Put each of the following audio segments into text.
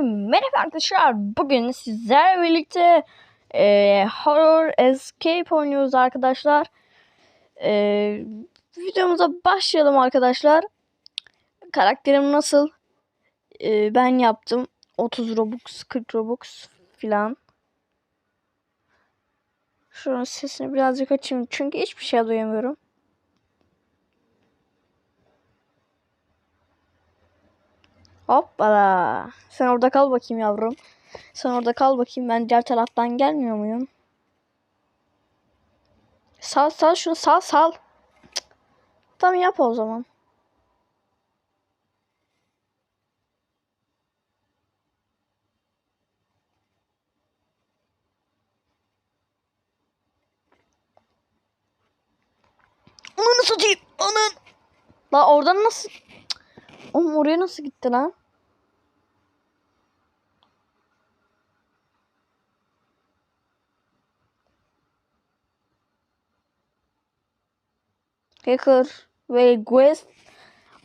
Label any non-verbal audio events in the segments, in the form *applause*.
merhaba arkadaşlar. Bugün sizlerle birlikte e, Horror Escape oynuyoruz arkadaşlar. E, videomuza başlayalım arkadaşlar. Karakterim nasıl? E, ben yaptım. 30 Robux, 40 Robux filan. Şunun sesini birazcık açayım. Çünkü hiçbir şey duyamıyorum. Hoppala. Sen orada kal bakayım yavrum. Sen orada kal bakayım. Ben diğer taraftan gelmiyor muyum? Sal sal şunu sal sal. Tamam yap o zaman. Ananı satayım. Anan. La oradan nasıl? Oğlum oraya nasıl gitti lan? Hacker ve Quest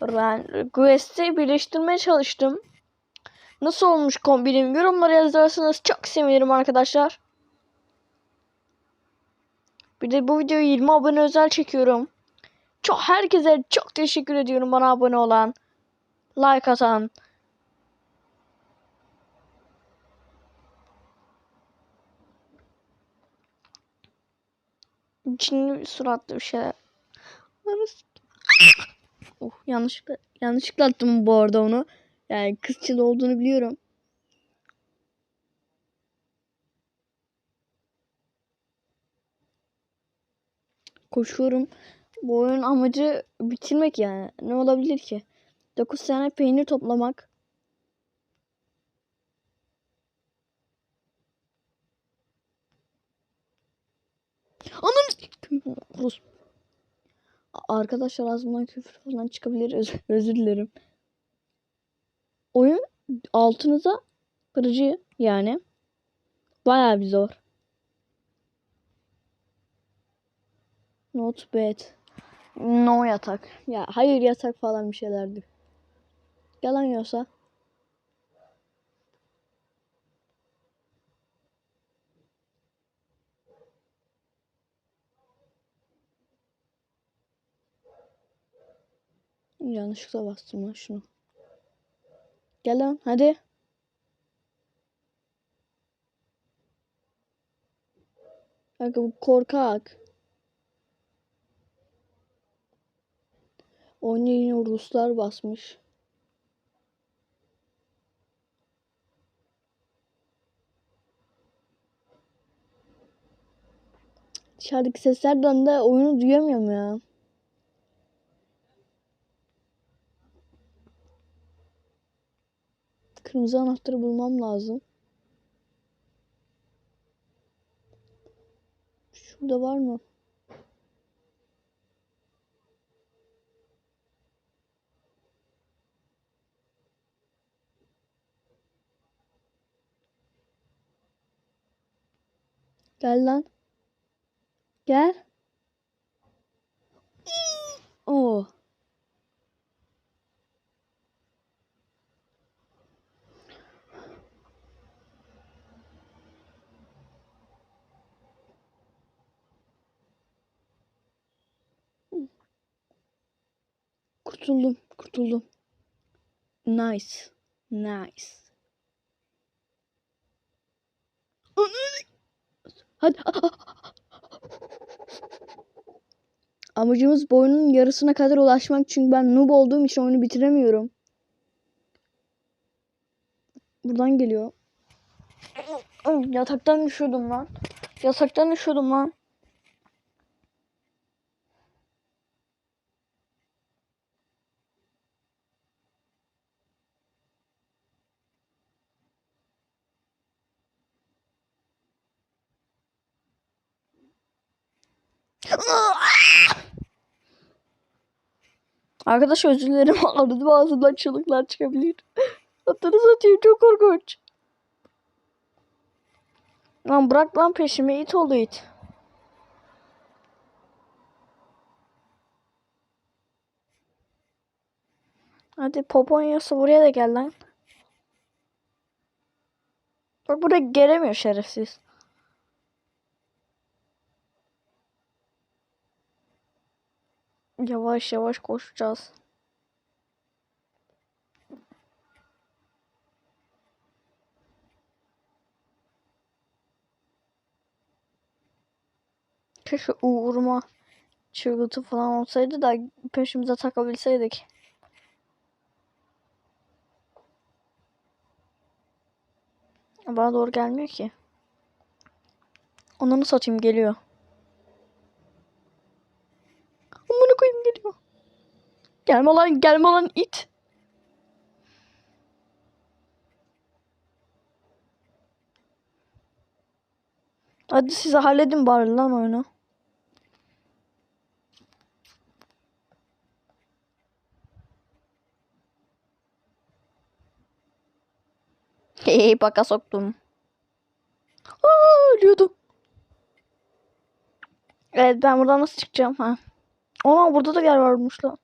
ben Quest'i birleştirmeye çalıştım. Nasıl olmuş kombinim yorumlara yazarsanız çok sevinirim arkadaşlar. Bir de bu videoyu 20 abone özel çekiyorum. Çok herkese çok teşekkür ediyorum bana abone olan, like atan. Cinli suratlı bir şeyler. Oh, yanlışlıkla yanlışlıkla attım bu arada onu. Yani kızçıl olduğunu biliyorum. Koşuyorum. Bu oyunun amacı bitirmek yani. Ne olabilir ki? 9 tane peynir toplamak. Ananı. Arkadaşlar ağzımdan küfür falan çıkabilir. Öz- özür dilerim. Oyun altınıza kırıcı yani. Bayağı bir zor. Not bad. No yatak. Ya hayır yatak falan bir şeylerdi. Yalan yoksa. Yanlışlıkla bastım lan şunu. Gel lan hadi. Kanka bu korkak. Oyuna yine Ruslar basmış. Dışarıdaki seslerden de oyunu duyamıyorum ya. Kırmızı anahtarı bulmam lazım. Şurada var mı? Gel lan. Gel. Oo. Kurtuldum, kurtuldum. Nice. Nice. Hadi. Amacımız boyunun yarısına kadar ulaşmak çünkü ben noob olduğum için oyunu bitiremiyorum. Buradan geliyor. Yataktan düşüyordum lan. Yataktan düşüyordum lan. *laughs* Arkadaş özür dilerim. *laughs* Arada ağzımdan çığlıklar çıkabilir. *laughs* Atını satayım çok korkunç. Lan bırak lan peşimi it oldu it. Hadi Poponyası buraya da gel lan. Bak buraya gelemiyor şerefsiz. Yavaş yavaş koşacağız. Keşke uğurma çığlıtı falan olsaydı da peşimize takabilseydik. Bana doğru gelmiyor ki. Onları satayım geliyor. Gelme lan gelme lan it. Hadi size halledin bari lan oyunu. Hey baka soktum. Aa, ölüyordum. Evet ben buradan nasıl çıkacağım ha? Ona burada da yer varmış lan.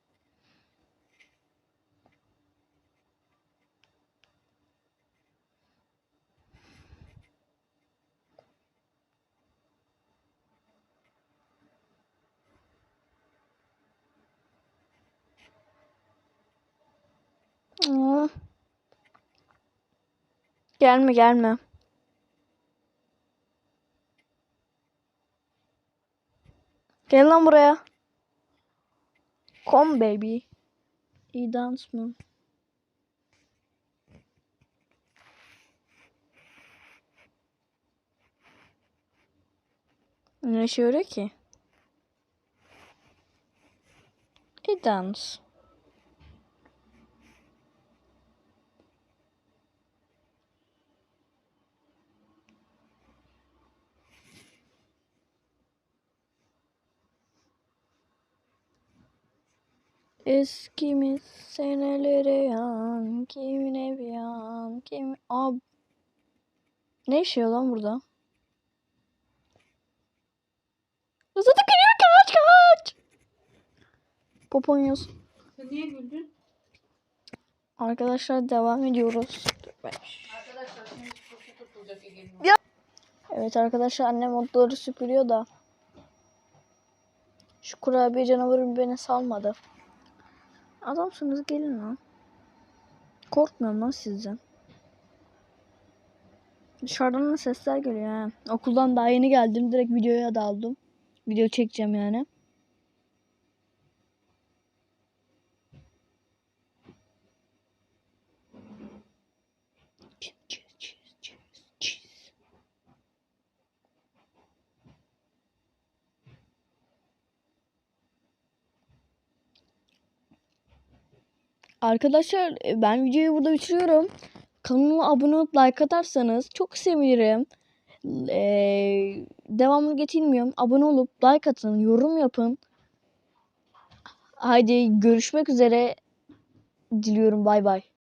Aa. Gelme gelme. Gel lan buraya. Come baby. İyi dans mı? Ne işe yarıyor ki? İyi dans. Eskimiz senelere yan, kimin evi yan, kim... Ab... Ne işiyor lan burada? Hızlı geliyor kaç kaç! Poponyos. Sen niye güldün? Arkadaşlar devam ediyoruz. Ege'nin. Evet arkadaşlar annem otları süpürüyor da. Şu kurabiye canavarı beni salmadı. Adamsınız gelin lan. Korkmuyorum lan sizden. Dışarıdan da sesler geliyor ha. Okuldan daha yeni geldim. Direkt videoya daldım. Video çekeceğim yani. Arkadaşlar e, ben videoyu burada bitiriyorum. Kanalıma abone olup like atarsanız çok sevinirim. Ee, devamını getirmiyorum. Abone olup like atın, yorum yapın. Haydi görüşmek üzere diliyorum. Bay bay.